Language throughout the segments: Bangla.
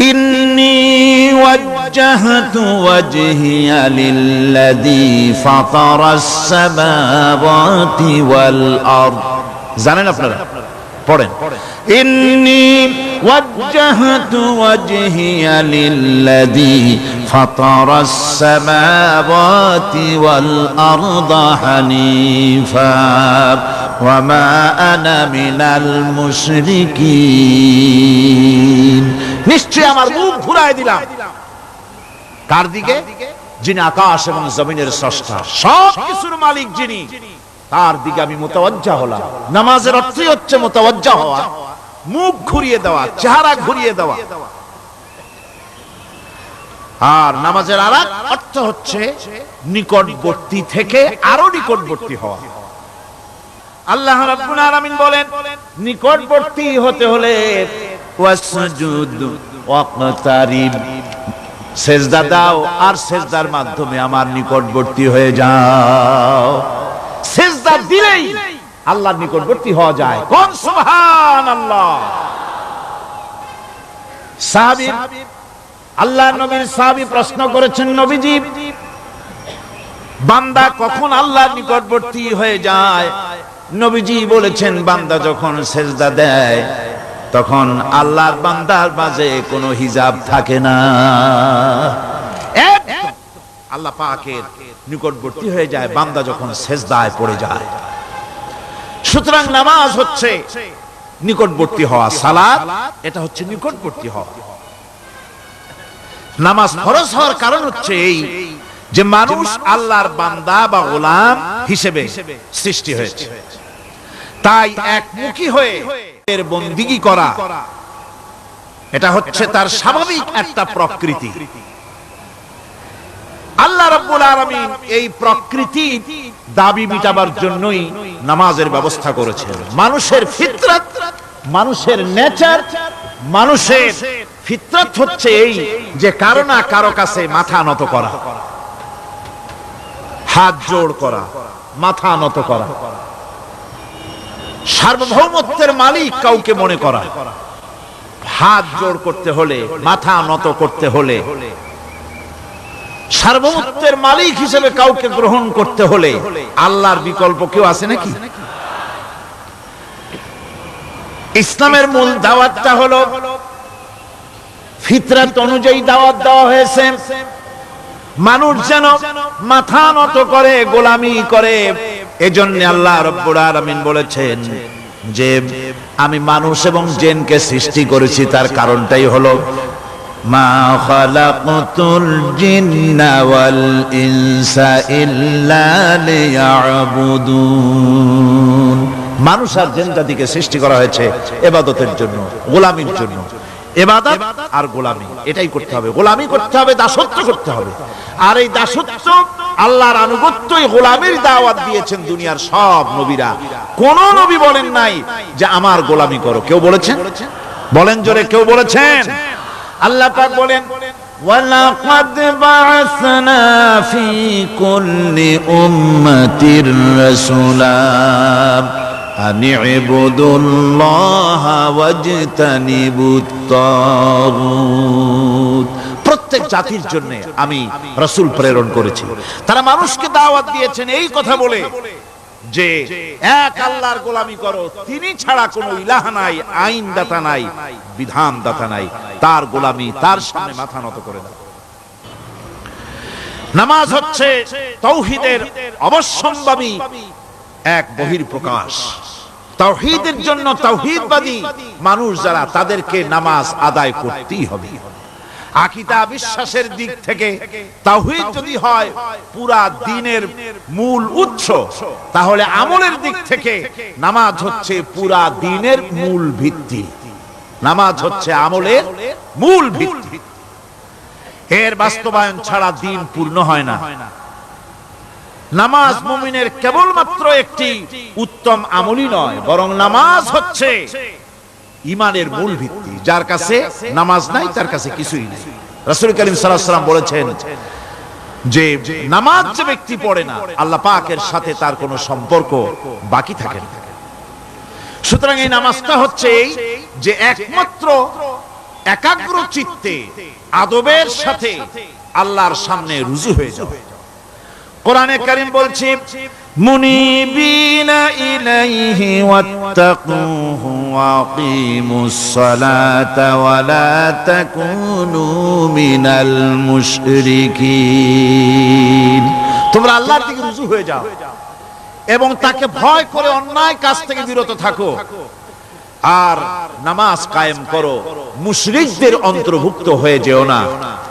إني وجهت وجهي للذي فطر السماوات والأرض জানেন আপনারা পড়েন إني وجهت وجهي للذي فطر السماوات والأرض حنيفا وما أنا من المشركين নিশ্চয় আমার মুখ ঘুরায় দিলাম। কার দিকে? যিনি আকাশ এবং জমিনের স্রষ্টা। সব কিছুর মালিক যিনি। তার দিকে আমি মোতাবজ্জা হলাম। নামাজের অর্থই হচ্ছে মোতাবজ্জা হওয়া। মুখ ঘুরিয়ে দেওয়া চেহারা ঘুরিয়ে দেওয়া। আর নামাজের আর অর্থ হচ্ছে নিকটবর্তী থেকে আরও নিকটবর্তী হওয়া। আল্লাহ রাব্বুল আলামিন বলেন নিকটবর্তী হতে হলে ওয়াসজুদ ওয়াকতারিব। সেজদা দাও আর সেজদার মাধ্যমে আমার নিকটবর্তী হয়ে যাও। সেজদা দিলেই আল্লাহর নিকটবর্তী হওয়া যায়। কোন সাহাবী আল্লাহ নবীর সাহাবী প্রশ্ন করেছেন, নবীজি, বান্দা কখন আল্লাহর নিকটবর্তী হয়ে যায়? নবীজি বলেছেন, বান্দা যখন সেজদা দেয় তখন আল্লাহর বান্দার মাঝে কোনো হিজাব থাকে না। আল্লাহ পাকের নিকটবর্তী হয়ে যায়, বান্দা যখন সেজদায় পড়ে যায়। সুতরাং নামাজ হচ্ছে নিকটবর্তী হওয়া, সালাত এটা হচ্ছে নিকটবর্তী হওয়া। নামাজ ফরজ হওয়ার কারণ হচ্ছে এই যে মানুষ আল্লাহর বান্দা বা গোলাম হিসেবে সৃষ্টি হয়েছে। তাই একমুখী হয়ে এর বন্দিগি করা। এটা হচ্ছে তার স্বাভাবিক একটা প্রকৃতি। আল্লাহ রাব্বুল আলামিন এই প্রকৃতি দাবি মিটাবার জন্যই নামাজের ব্যবস্থা করেছেন। মানুষের ফিতরাত মানুষের নেচার মানুষের ফিতরাত হচ্ছে এই যে কারও না কারও কাছে মাথা নত করা হাত জোড় করা মাথা নত করা। সার্বভৌমত্বের মালিক কাউকে মনে করা। হাত জোড় করতে হলে, মাথা নত করতে হলে, সার্বভৌমত্বের মালিক হিসেবে কাউকে গ্রহণ করতে হলে আল্লাহর বিকল্প কেউ আছে নাকি? ইসলামের মূল দাওয়াতটা হলো, ফিতরাত অনুযায়ী দাওয়াত দেওয়া হয়েছে। মানুষ যেন মাথা নত করে, গোলামি করে এজন্য আল্লাহ রব্বুল আলামিন বলেছেন যে আমি মানুষ এবং জিনকে সৃষ্টি করেছি, তার কারণটাই হলো, মা খালাকতুল জিন্না ওয়াল ইনসা ইল্লা লিয়াবুদুন। মানুষ আর জিন জাতিকে সৃষ্টি করা হয়েছে এবাদতের জন্য, গোলামির জন্য। এবাদত আর গোলামি এটাই করতে হবে গোলামি করতে হবে দাসত্ব করতে হবে আর এই দাসত্ব আল্লাহর আনুগত্যই গোলামির দাওয়াত দিয়েছেন দুনিয়ার সব নবীরা কোন নবী বলেন নাই যে আমার গোলামি করো কেউ বলেছেন বলেন জোরে কেউ বলেছেন আল্লাহ পাক বলেন ولقد بعثنا في كل أمة رسولا أن اعبدوا الله واجتنبوا الطاغوت প্রত্যেক জাতির জন্য আমি রসুল প্রেরণ করেছি তারা মানুষকে দাওয়াত দিয়েছেন এই কথা বলে যে এক আল্লাহর গোলামি করো তিনি ছাড়া কোনো ইলাহ নাই আইন দাতা নাই বিধান দাতা নাই তার গোলামি তার সামনে মাথা নত করে দাও নামাজ হচ্ছে তৌহিদের অবশ্যম্ভাবী এক বহির প্রকাশ তাওহীদের জন্য তাওহীদবাদী মানুষ যারা, তাদেরকে নামাজ আদায় করতেই হবে। আকিদা বিশ্বাসের দিক থেকে তাওহীদ যদি হয়, পুরা দিনের মূল উৎস, তাহলে আমলের দিক থেকে নামাজ হচ্ছে পুরা দিনের মূল ভিত্তি। নামাজ হচ্ছে আমলের মূল ভিত্তি। এর বাস্তবায়ন ছাড়া দিন পূর্ণ হয় না। নামাজ মুমিনের কেবলমাত্র একটি উত্তম আমলই নয়, বরং নামাজ হচ্ছে ইমানের মূল ভিত্তি। যার কাছে নামাজ নাই, তার কাছে কিছুই নেই। রাসূল করিম সাল্লাম বলেছেন যে, নামাজ যে ব্যক্তি পড়ে না, আল্লাহ পাকের সাথে তার কোনো সম্পর্ক বাকি থাকে না। সুতরাং এই নামাজটা হচ্ছে এই যে একমাত্র একাগ্র চিত্তে আদবের সাথে আল্লাহর সামনে রুজু হয়ে যাবে কোরআনে কারিম বলছে তোমরা আল্লাহর দিকে রুজু হয়ে যাও এবং তাকে ভয় করে অন্যায় কাজ থেকে বিরত থাকো। আর নামাজ কায়েম করো। মুশরিকদের অন্তর্ভুক্ত হয়ে যেও না।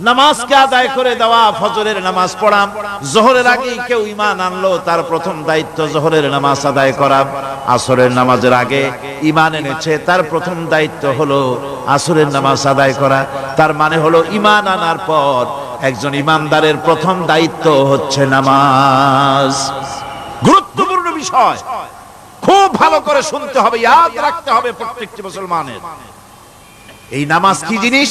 নামাজকে আদায় করে দেওয়া, ফজরের নামাজ পড়া। জোহরের আগে কেউ ইমান আনলো, তার প্রথম দায়িত্ব জোহরের নামাজ আদায় করা। আসরের নামাজের আগে ইমান এনেছে, তার প্রথম দায়িত্ব হলো আসরের নামাজ আদায় করা। তার মানে হলো ইমান আনার পর একজন ইমানদারের প্রথম দায়িত্ব হচ্ছে নামাজ। গুরুত্বপূর্ণ বিষয়। খুব ভালো করে শুনতে হবে, ইয়াদ রাখতে হবে প্রত্যেকটি মুসলমানের। এই নামাজ কি জিনিস?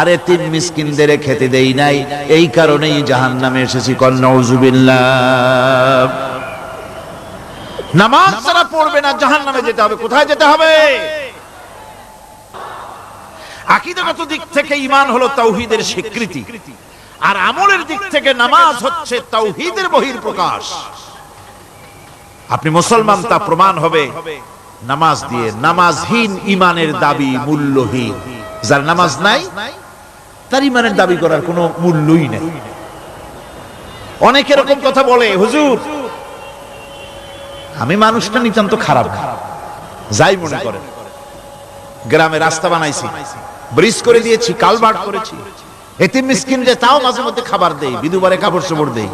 আরে তিন মিসকিনদের খেতে দেই নাই। এই কারণেই জাহান্নামে এসেছি কন্নাউজুবিল্লাহ নামাজ যারা পড়বে না, জাহান্নামে যেতে হবে। কোথায় যেতে হবে? আকিদাগত দিক থেকে ঈমান হলো তাওহীদের স্বীকৃতি। আর আমলের দিক থেকে নামাজ হচ্ছে তাওহীদের বহির প্রকাশ আপনি মুসলমান, তা প্রমাণ হবে। নামাজ দিয়ে, নামাজহীন ইমানের দাবি মূল্যহীন। যার নামাজ নাই তার ইমানের দাবি করার কোনো মূল্যই নেই। অনেক এরকম কথা বলে, হুজুর, আমি মানুষটা নিতান্ত খারাপ যাই মনে করেন। গ্রামে রাস্তা বানাইছি, ব্রিজ করে দিয়েছি কালভার্ট করেছি। এতে মিসকিন যে তাও মাঝে মধ্যে খাবার দেই, বিধুবারে কাপড় চোপড় দেই।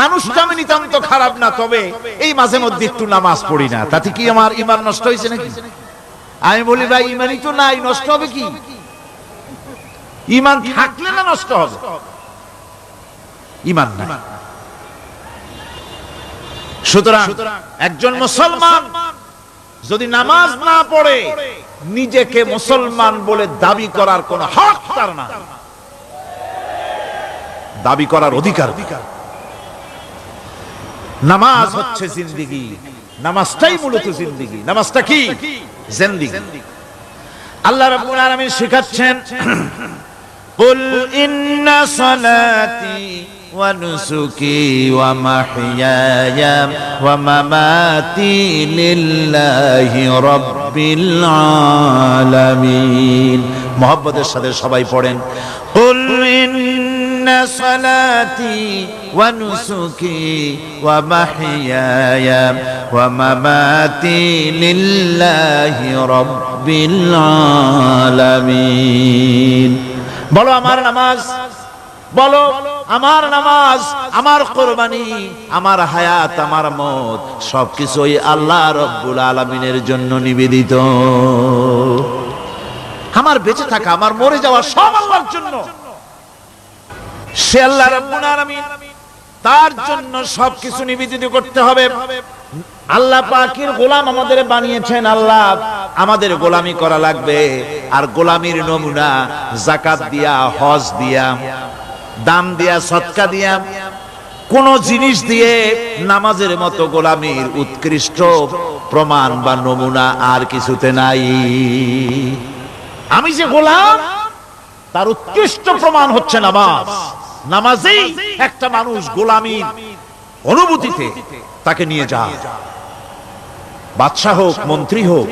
মানুষটা আমি নিতান্ত খারাপ না, তবে এই মাঝে মধ্যে একটু নামাজ পড়ি না। তাতে কি আমার ইমান নষ্ট হয়েছে নাকি? আমি বলি, ভাই ইমানই তো নাই, নষ্ট হবে কি? ইমান থাকলে না নষ্ট হবে? ইমান নাই। সুতরাং একজন মুসলমান যদি নামাজ না পড়ে নিজেকে মুসলমান বলে দাবি করার কোন হক তার না দাবি করার অধিকার নামাজ হচ্ছে জিন্দিগি। নামাজটাই মূলত জিন্দিগি। নামাজটা কি? জিন্দিগি। আল্লাহ রাব্বুল আলামিন শেখাচ্ছেন قل إن صلاتي ونسكي ومحياي ومماتي لله رب العالمين মোহাম্মদের সাথে সবাই পড়েন قل إن صلاتي ونسكي ومحياي ومماتي لله رب العالمين বলো আমার নামাজ। বলো আমার নামাজ, আমার কোরবানি, আমার হায়াত, আমার মত, সবকিছুই আল্লাহ রব্বুল আলমিনের জন্য নিবেদিত। আমার বেঁচে থাকা, আমার মরে যাওয়া সব আল্লাহর জন্য। সে আল্লাহ রব্বুল আলামিন তার জন্য সবকিছু নিবেদিত করতে হবে। আল্লাহ পাকের গোলাম আমাদের বানিয়েছেন, আল্লাহ। আমাদের গোলামি করা লাগবে। আর গোলামির নমুনা জাকাত দিয়া, হজ দিয়া দাম দিয়া, সৎকা দিয়া। কোন জিনিস দিয়ে নামাজের মতো গোলামীর উৎকৃষ্ট প্রমাণ বা নমুনা আর কিছুতে নাই। আমি যে গোলাম, তার উৎকৃষ্ট প্রমাণ হচ্ছে নামাজ। নামাজেই একটা মানুষ গোলামীর অনুভূতিতে তাকে নিয়ে যায় বাদশাহ হোক, মন্ত্রী হোক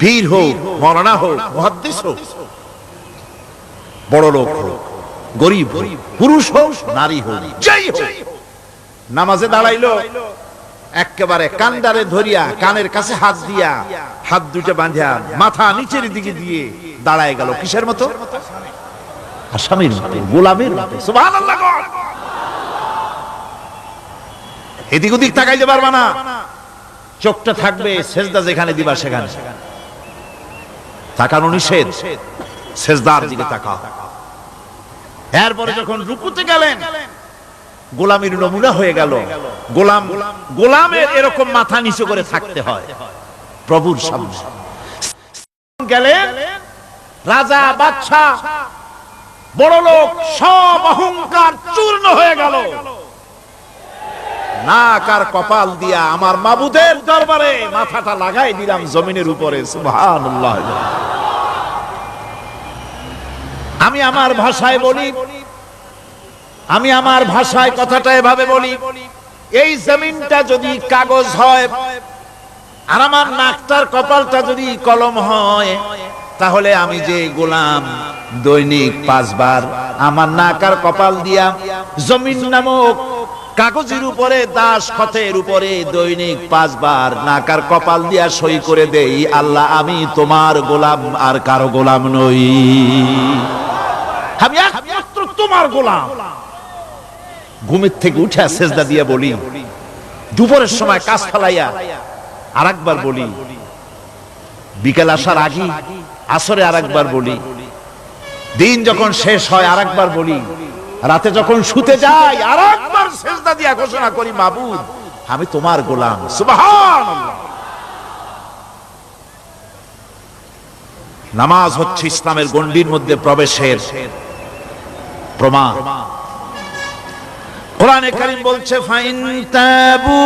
বীর হোক মরানা হোক, মহাদ্দেশ হোক বড় লোক হোক, গরিব পুরুষ হোক, নারী হোক, যাই হোক, নামাজে দাঁড়াইলো, একেবারে কান্ডারে ধরিয়া, কানের কাছে হাত দিয়া, হাত দুটো বাঁধিয়া, মাথা নিচের দিকে দিয়ে দাঁড়ায় গেল। কিসের মতো? আসামির মতো, গোলামের মতো। সুবহানাল্লাহ। এদিক ওদিক তাকাইতে পারবা না। চোখটা থাকবে সেজদা যেখানে দিবা সেখানে। তাকানো নিষেধ। সেজদার দিকে তাকাও। এরপরে যখন রুকুতে গেলেন গোলামের নমুনা হয়ে গেল। গোলাম গোলামের এরকম মাথা নিচু করে থাকতে হয়। প্রভুর সামনে। গেলেন রাজা বাদশা বড় লোক সব অহংকার চূর্ণ হয়ে গেল। নাক আর কপাল দিয়া আমার মাবুদের দরবারে মাথাটা লাগাই দিলাম জমিনের উপরে, সুবহানাল্লাহ। আমি আমার ভাষায় বলি, আমি আমার ভাষায় কথাটা এভাবে বলি, এই জমিনটা যদি কাগজ হয় আর আমার নাকটার কপালটা যদি কলম হয়, তাহলে আমি যে গোলাম, দৈনিক পাঁচবার আমার নাক আর কপাল দিয়া জমিন নামক কাগজের উপরে দাস, খতের উপরে দৈনিক পাঁচবার, নাকার কপাল দিয়া সই করে দেই, আল্লাহ আমি তোমার গোলাম আর কারও গোলাম নই। আমি একমাত্র তোমার গোলাম। ঘুমের থেকে উঠে সেজদা দিয়ে বলি, দুপুরের সময় কাজ ফেলাইয়া আর একবার বলি, বিকেল আসার আগে আসরে আর একবার বলি, দিন যখন শেষ হয় আর একবার বলি, রাতে যখন শুতে যাই আর একবার সেজদা দিয়া ঘোষণা করি, মাবুদ, আমি তোমার গোলাম। সুবহানাল্লাহ। নামাজ হচ্ছে ইসলামের গণ্ডির মধ্যে প্রবেশের প্রমাণ। কোরআনে কারীম বলছে, ফাইন তাবু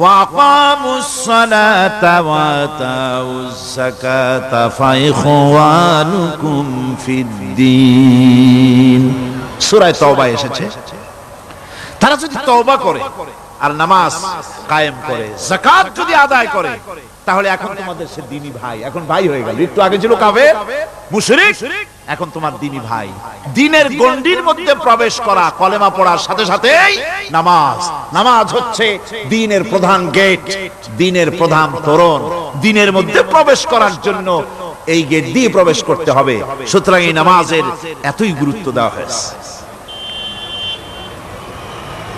ওয়াকামুস সালাতা ওয়া আতাউজ যাকাতা ফাইখওয়ানুকুম ফিদ্দিন সূরা তওবা এসেছে। তারা যদি তওবা করে আর নামাজ কায়েম করে, যাকাত যদি আদায় করে, তাহলে এখন তোমাদের সে দিনী ভাই, এখন ভাই হয়ে গেল। একটু আগে ছিল কাফের, মুশরিক, এখন তোমার দিনী ভাই। দিনের গণ্ডির মধ্যে প্রবেশ করা, কলেমা পড়ার সাথে সাথেই নামাজ। নামাজ হচ্ছে দিনের প্রধান গেট, দিনের প্রধান তোরণ। দিনের মধ্যে প্রবেশ করার জন্য এই গেট দিয়ে প্রবেশ করতে হবে। সুতরাং এই নামাজের এতই গুরুত্ব দেওয়া হয়েছে।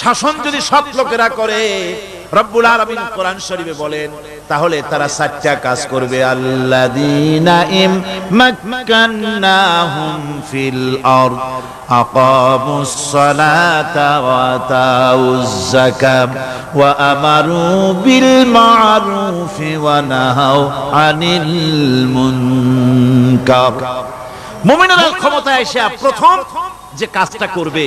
শাসন যদি সৎ লোকেরা করে, রব্বুল আলামিন কোরআন শরীফে বলেন, তাহলে তারা সাতটা কাজ করবে। আল্লাযীনা ইম মাক্কান্নাহুম ফিল আরদ, আকামুস সালাতা ওয়া আতাউজ যাকাত, ওয়া আমারু বিল মা'রুফি ওয়া নাহাউ আনিল মুনকার। মুমিনেরা ক্ষমতা এসে প্রথম যে কাজটা করবে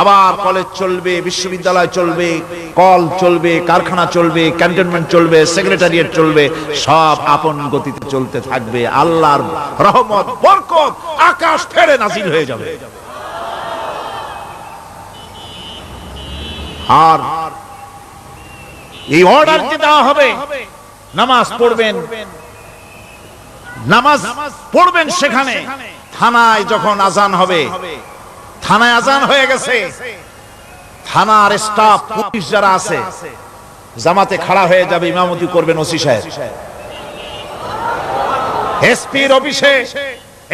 আবার কলেজ চলবে, বিশ্ববিদ্যালয় চলবে, কল চলবে, কারখানা চলবে ক্যান্টনমেন্ট চলবে সেক্রেটারিয়েট চলবে, সব আপন গতিতে চলতে থাকবে। আল্লাহর রহমত, বরকত, আকাশ ফেরে নাজিল হয়ে যাবে। আর এই অর্ডার যে দেওয়া হবে, নামাজ পড়বেন। নামাজ পড়বেন সেখানে, থানায় যখন আজান হবে থানায় আজান হয়ে গেছে। থানার স্টাফ পুলিশ যারা আছে, জামাতে খাড়া হয়ে যাবে, ইমামতি করবেন ওসি সাহেব। এসপির অফিসে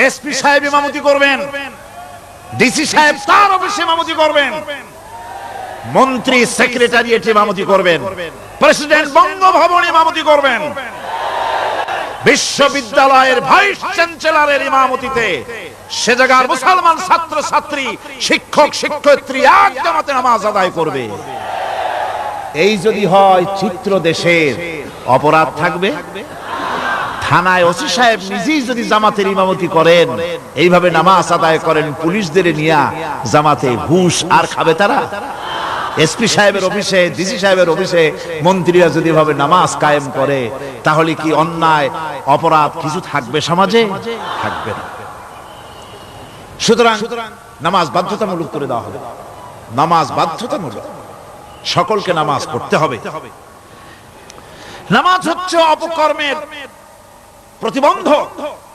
এসপি সাহেব ইমামতি করবেন, ডিসি সাহেব তার অফিসে ইমামতি করবেন, মন্ত্রী সেক্রেটারিয়েট ইমামতি করবেন, প্রেসিডেন্ট বঙ্গভবন ইমামতি করবেন বিশ্ববিদ্যালয়ের ভাইস চ্যান্সেলরের ইমামতিতে সে জায়গার মুসলমান ছাত্র ছাত্রী শিক্ষক, শিক্ষয়িত্রী এক জামাতে নামাজ আদায় করবে। এই যদি হয় চিত্র দেশের অপরাধ থাকবে? থানায় ওসি সাহেব নিজেই যদি জামাতের ইমামতি করেন, এইভাবে নামাজ আদায় করেন, পুলিশদের নিয়ে জামাতে ঘুষ আর খাবে তারা? এসপি সাহেবের অফিসে, ডিসি সাহেবের অফিসে মন্ত্রীরা যদি ভাবে নামাজ কায়েম করে, তাহলে কি অন্যায়, অপরাধ কিছু থাকবে সমাজে? থাকবে না। সুতরাং নামাজ বাধ্যতামূলক করে দেওয়া হবে। নামাজ বাধ্যতামূলক। সকলকে নামাজ পড়তে হবে। নামাজ হচ্ছে অপকর্মের প্রতিবন্ধক।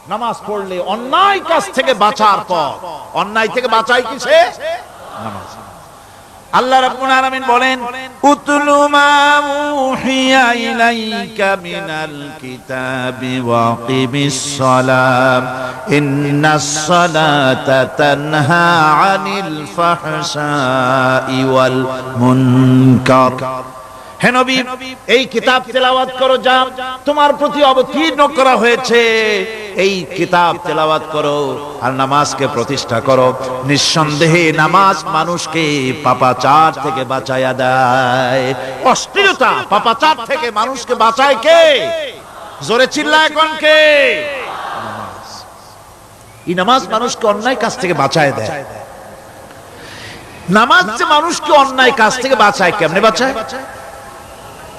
নামাজ পড়লে অন্যায় কাজ থেকে বাঁচার পর অন্যায় থেকে বাঁচাই কিসে? নামাজ। আল্লাহ রাব্বুল আলামিন বলেন, উতলু মা উহিয়া ইলাইকা মিনাল কিতাবি ওয়া কিমিস সালাম ইন্নাস সালাতা তানহা আনিল ফাহশাই ওয়াল মুনকার। হে এই কিতাব তেলাওয়াত করো যা তোমার প্রতি অবতীর্ণ করা হয়েছে। এই কিতাব তেলাওয়াত করো আর নামাজকে প্রতিষ্ঠা করো। নিঃসন্দেহে নামাজ মানুষকে পাপাচার থেকে দেয়। অস্থিরতা পাপাচার থেকে মানুষকে বাঁচায় কে? জোরে চিল্লায় কোন কে? এই নামাজ মানুষকে অন্যায় কাজ থেকে বাঁচায় দেয়। নামাজ যে মানুষকে অন্যায় কাজ থেকে বাঁচায় কেমনে বাঁচায়?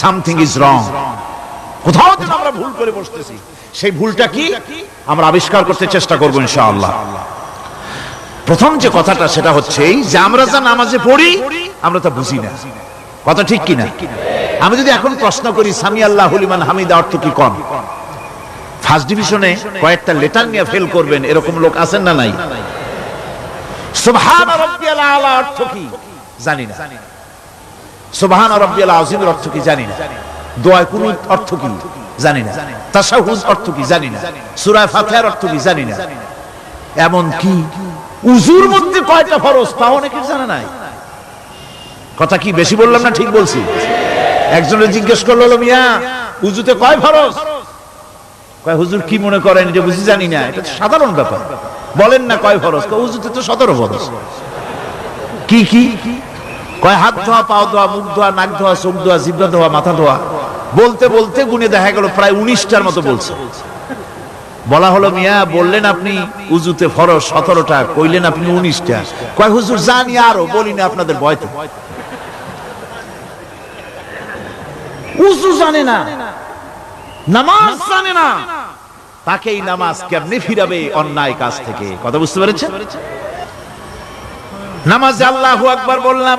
সামথিং ইজ রং কোথাও যেন আমরা ভুল করে বসতেছি। সেই ভুলটা কি? আমরা আবিষ্কার করতে চেষ্টা করব ইনশাআল্লাহ। প্রথম যে কথাটা সেটা হচ্ছে এই যে আমরা যা নামাজে পড়ি আমরা তা বুঝি না। কথা ঠিক কি না আমি যদি এখন প্রশ্ন করি সামি আল্লাহ হলিমান হামিদা অর্থ কি কম? ফার্স্ট ডিভিশনে কয়েকটা লেটার নিয়ে ফেল করবেন এরকম লোক আছেন না নাই? সুবহান রাব্বিয়াল আলা অর্থ কি? জানি না। সুবহান রাব্বিয়াল আযীমের অর্থ কি জানি না। দোয়ায় কুনুত অর্থ কি জানি না। তাশাহুদ অর্থ কি জানি না। সূরা ফাতিহার অর্থ কি জানি না। এমন কি উজুর মধ্যে কয়টা ফরজ তা অনেকে জানে নাই। কথা কি বেশি বললাম না ঠিক বলছি? একজনের জিজ্ঞেস করল মিয়া, উজুতে কয় ফরজ? কয়, হুজুর কি মনে করেন যে বুঝি জানি না, এটা সাধারণ ব্যাপার। বলেন না কয় ফরজ উজুতে তো সতেরো ফরজ। কি কি? কয়, হাত ধোয়া, পাও ধোয়া, মুখ ধোয়া, নাক ধোয়া, চোখ ধোয়া, জিব্বা ধোয়া, মাথা ধোয়া। বলতে বলতে গুনে দেখা গেল প্রায় উনিশটার মতো বলছে। বলা হলো, মিয়া, বললেন আপনি উজুতে ফরজ সতেরোটা, কইলেন আপনি উনিশটা। কয়, হুজুর, জানি আরও, বলি না আপনাদের ভয়তে। উজু জানে না, নামাজ জানে না। তাকে এই নামাজ কেমনে ফিরাবে অন্যায় কাজ থেকে? কথা বুঝতে পেরেছেন? নামাজ আল্লাহু আকবার বললাম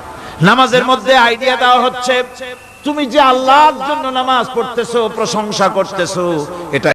নামাজের মধ্যে আইডিয়া দেওয়া হচ্ছে তুমি যে আল্লাহর জন্য নামাজ পড়তেছো প্রশংসা করতেছো এটা